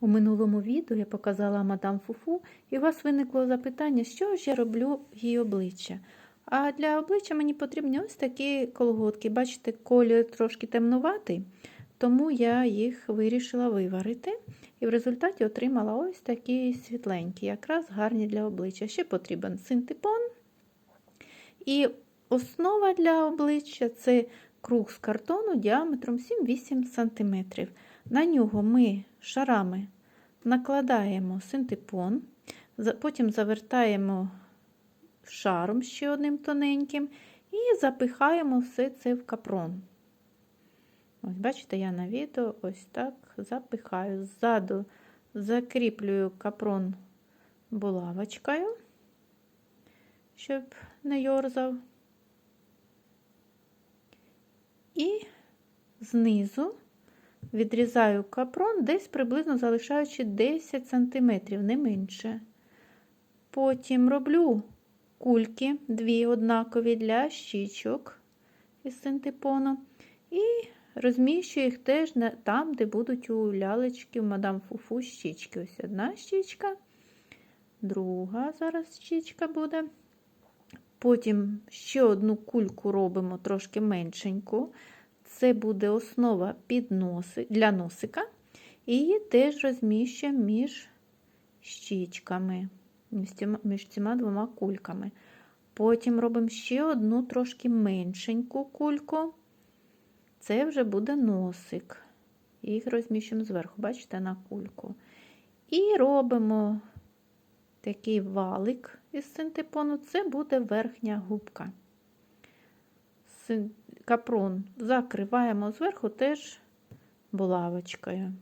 У минулому відео я показала мадам Фуфу, і у вас виникло запитання, що ж я роблю її обличчя. А для обличчя мені потрібні ось такі колготки. Бачите, колір трошки темнуватий, тому я їх вирішила виварити. І в результаті отримала ось такі світленькі, якраз гарні для обличчя. Ще потрібен синтепон. І основа для обличчя це круг з картону діаметром 7-8 см. На нього ми шарами накладаємо синтепон, потім завертаємо шаром ще одним тоненьким і запихаємо все це в капрон. Ось, бачите, я на відео ось так запихаю. Ззаду закріплюю капрон булавочкою, щоб не йорзав. І знизу відрізаю капрон, десь приблизно залишаючи 10 см, не менше. Потім роблю кульки, дві однакові для щічок із синтепону. І розміщую їх теж там, де будуть у лялечки, у мадам Фуфу щічки. Ось одна щічка, друга зараз щічка буде. Потім ще одну кульку робимо трошки меншеньку. Це буде основа під носи, для носика. І її теж розміщуємо між щічками, між цими двома кульками. Потім робимо ще одну трошки меншеньку кульку. Це вже буде носик. Їх розміщуємо зверху, бачите, на кульку. І робимо такий валик із синтепону, це буде верхня губка. Капрон закриваємо зверху теж булавочкою.